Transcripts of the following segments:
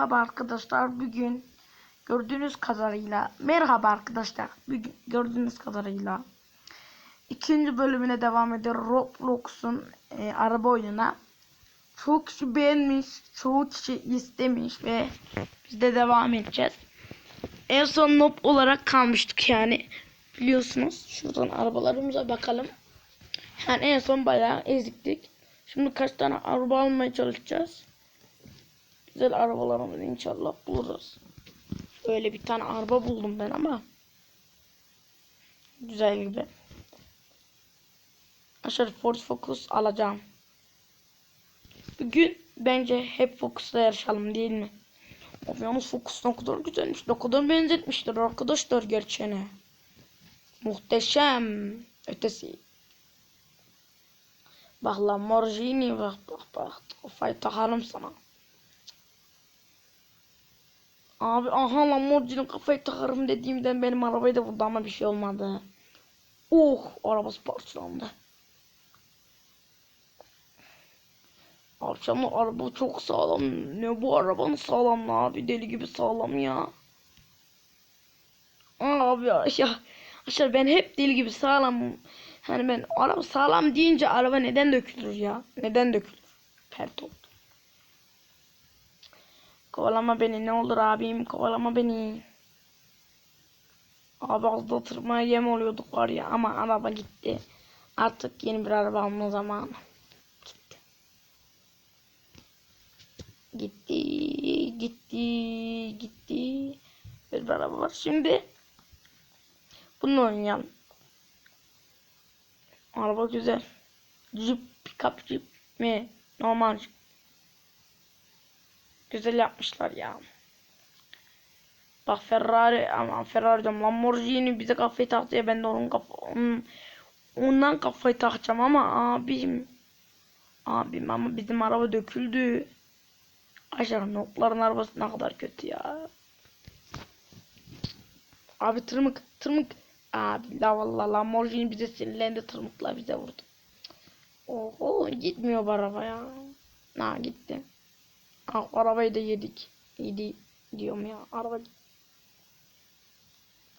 Merhaba arkadaşlar. Bugün gördüğünüz kadarıyla merhaba arkadaşlar. Bugün gördüğünüz kadarıyla ikinci bölümüne devam ediyor. Roblox'un e, araba oyununa. Çoğu kişi beğenmiş, çoğu kişi istemiş ve biz de devam edeceğiz. En son noob olarak kalmıştık yani. Biliyorsunuz. Şuradan arabalarımıza bakalım. Yani en son bayağı eziktik. Şimdi kaç tane araba almaya çalışacağız. Güzel arabalarımızı inşallah buluruz. Öyle bir tane araba buldum ben ama. Güzel gibi. Aşağı Ford Focus alacağım. Bugün bence hep Focus'la yarışalım değil mi? Abi yalnız Focus ne kadar güzelmiş. Ne kadar benzetmişler arkadaşlar gerçeğine. Muhteşem. Ötesi. Bak Lamborghini bak bak bak. Kafayı takarım sana. Abi aha Lamborghini kafayı takarım dediğimden benim arabayı da vurdu ama bir şey olmadı. Oh arabası parçalandı. Akşamda araba çok sağlam. Ne bu arabanın sağlam abi deli gibi sağlam ya. Abi ya aşağı ben hep deli gibi sağlam. Hani ben araba sağlam deyince araba neden dökülür ya? Neden dökülür? Oldu. Kovalama beni ne olur abim kovalama beni. Abi az tırmaya yem oluyorduk var ya ama araba gitti. Artık yeni bir araba alma zamanı. Gitti. Gitti. Gitti. Gitti. Bir araba var. Şimdi bunu oynayalım. Araba güzel. Jeep, pickup jeep mi? Normal jeep. Güzel yapmışlar ya. Bak Ferrari ama Ferrari diyorum Lamborghini bize kafayı taktı ya ben de onun kafa ondan kafayı takacağım ama abim abim ama bizim araba döküldü. Aşağı nokların arabası ne kadar kötü ya. Abi tırmık tırmık abi la valla Lamborghini bize sinirlendi tırmıkla bize vurdu. Oho gitmiyor bu araba ya. Na gitti. Arabayı da yedik. Yedi diyorum ya. Araba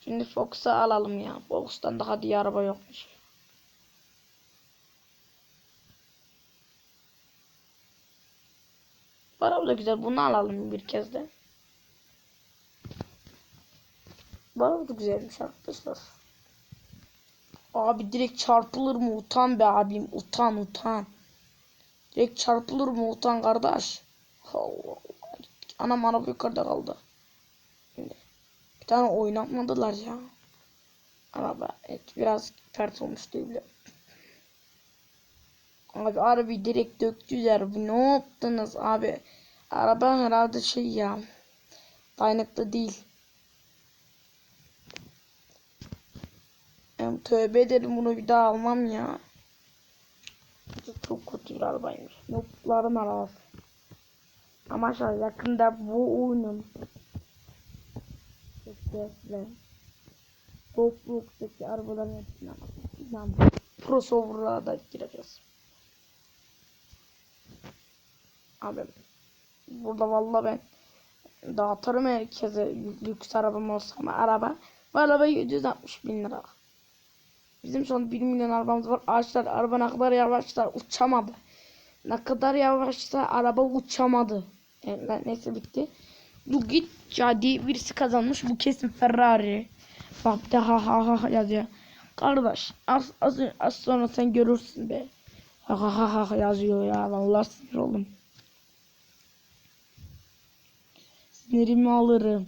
Şimdi Fox'a alalım ya. Fox'tan daha diye araba yokmuş. Araba da güzel. Bunu alalım bir kez de. Araba da güzelmiş arkadaşlar. Abi direkt çarpılır mı? Utan be abim. Utan utan. Direkt çarpılır mı? Utan kardeş. Allah Allah. Anam araba yukarıda kaldı. Bir tane oynatmadılar ya. Araba evet biraz pert olmuş diyebilirim. Abi arabayı direkt döktüler. Bu ne yaptınız abi? Araba herhalde şey ya. Dayanıklı değil. Yani tövbe ederim bunu bir daha almam ya. Çok kötü bir arabaymış. Notların arabası. Ama şu yakında bu oyunun sesle Roblox'taki arabaların hepsine bakacağım. Crossover'a da gireceğiz. Abi burada valla ben dağıtırım herkese lüks arabam olsa ama araba bu araba 760 bin lira. Bizim an 1 milyon arabamız var. Ağaçlar araba ne kadar yavaşlar uçamadı. Ne kadar yavaşsa araba uçamadı. Yani neyse bitti. Bu git jadi birisi kazanmış. Bu kesin Ferrari. Bak de ha ha ha yazıyor. Kardeş az, az, az sonra sen görürsün be. Ha ha ha ha yazıyor ya. Vallahi sinir oldum. Sinirimi alırım.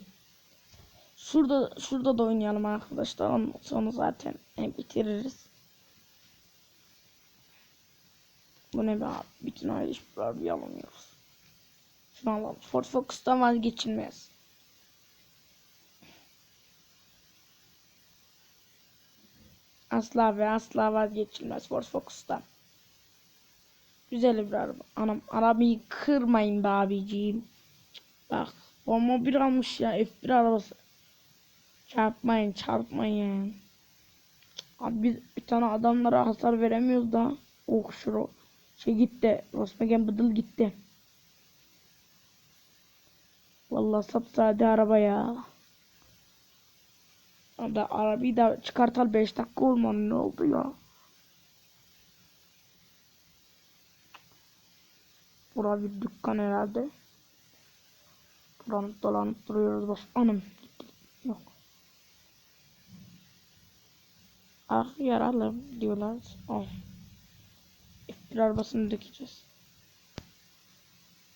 Şurada şurada da oynayalım arkadaşlar. Ondan sonra zaten bitiririz. Bu ne be abi? Bütün aile işbirliği bir alamıyoruz. Alalım. Ford Focus'tan vazgeçilmez. Asla ve asla vazgeçilmez Ford Focus'tan. Güzel bir araba. Anam arabayı kırmayın be abiciğim. Bak bomba bir almış ya F1 arabası. Çarpmayın çarpmayın. Abi biz bir tane adamlara hasar veremiyoruz da. Oh şuro. Şey gitti. Volkswagen Bıdıl gitti. Vallahi sapsade araba ya. Da arabayı da çıkartal 5 dakika olmadı ne oldu ya? Bura bir dükkan herhalde. Dolanıp dolanıp duruyoruz bak. Anam. Yok. Ah yaralı diyorlar. Al. Bir arabasını dökeceğiz.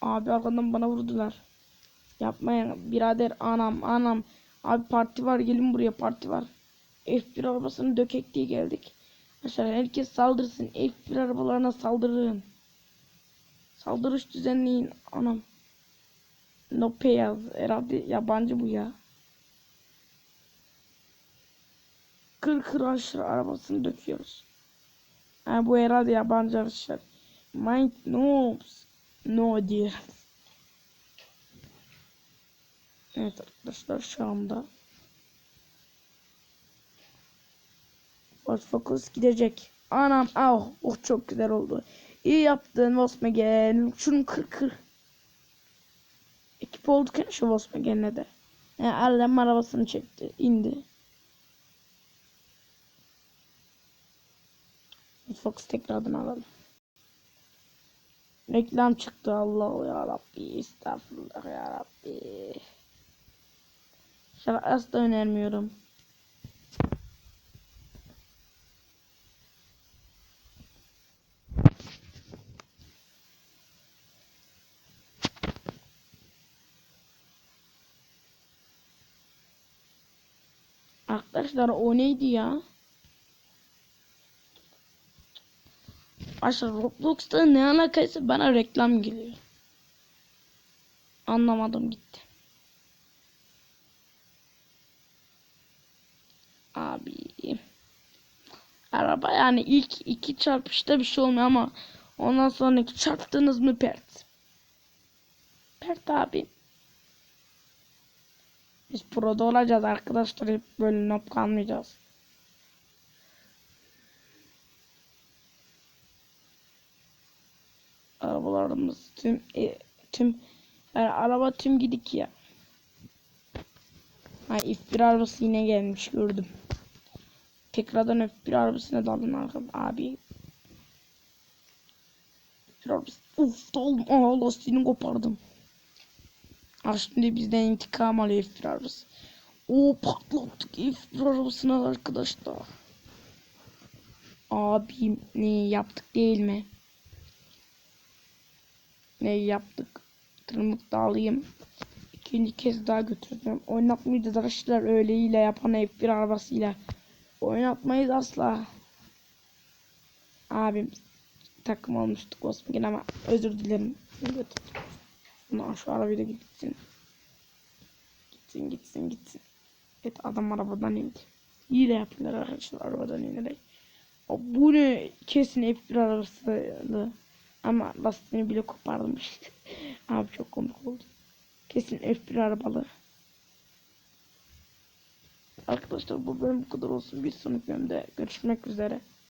Abi arkadan bana vurdular. Yapmayın birader anam anam. Abi parti var gelin buraya parti var. F1 arabasını dökek diye geldik. Aşağı herkes saldırsın. F1 arabalarına saldırın. Saldırış düzenleyin anam. No yaz. Herhalde yabancı bu ya. Kır kır aşırı arabasını döküyoruz. Ha, bu herhalde yabancı arkadaşlar. Mind noobs. No diye. Evet arkadaşlar şu anda. Focus gidecek. Anam ah oh çok güzel oldu. İyi yaptın Volkswagen. Şunu kır kır. Ekip olduk ya şu Volkswagen'le de. Yani Allem arabasını çekti. indi. Fox tekrardan alalım. Reklam çıktı Allah ya Rabbi estağfurullah ya Rabbi. Şarkı asla önermiyorum. Arkadaşlar o neydi ya? Aşağı Roblox'ta ne alakaysa bana reklam geliyor. Anlamadım gitti. Abi. Araba yani ilk iki çarpışta bir şey olmuyor ama ondan sonraki çarptınız mı pert. Pert abi. Biz proda olacağız arkadaşlar hep böyle nop kalmayacağız. Arabalarımız tüm e, tüm yani araba tüm gidik ya. Ha F1 arabası yine gelmiş gördüm. Tekrardan F1 arabasına dalın arkadaşlar abi. F1 arabası. Uf daldım. Aa lastiğini kopardım. Ha şimdi bizden intikam alıyor F1 arabası. Oo patlattık F1 arabasına arkadaşlar. Abim ne yaptık değil mi? Ne yaptık? Tırmık da alayım. İkinci kez daha götürdüm. Oynatmayacağız arkadaşlar öyleyle yapan F1 arabasıyla. Oynatmayız asla. Abim takım olmuştuk Osman ama özür dilerim. Ama şu arabayla gitsin. Gitsin gitsin gitsin. Evet adam arabadan indi. İyi de yaptılar arkadaşlar arabadan inerek. O, bu ne kesin F1 arabası. Ama lastiğini bile koparmış. Abi çok komik oldu. Kesin F1 arabalı. Arkadaşlar bu bölüm bu kadar olsun. Bir sonraki bölümde görüşmek üzere.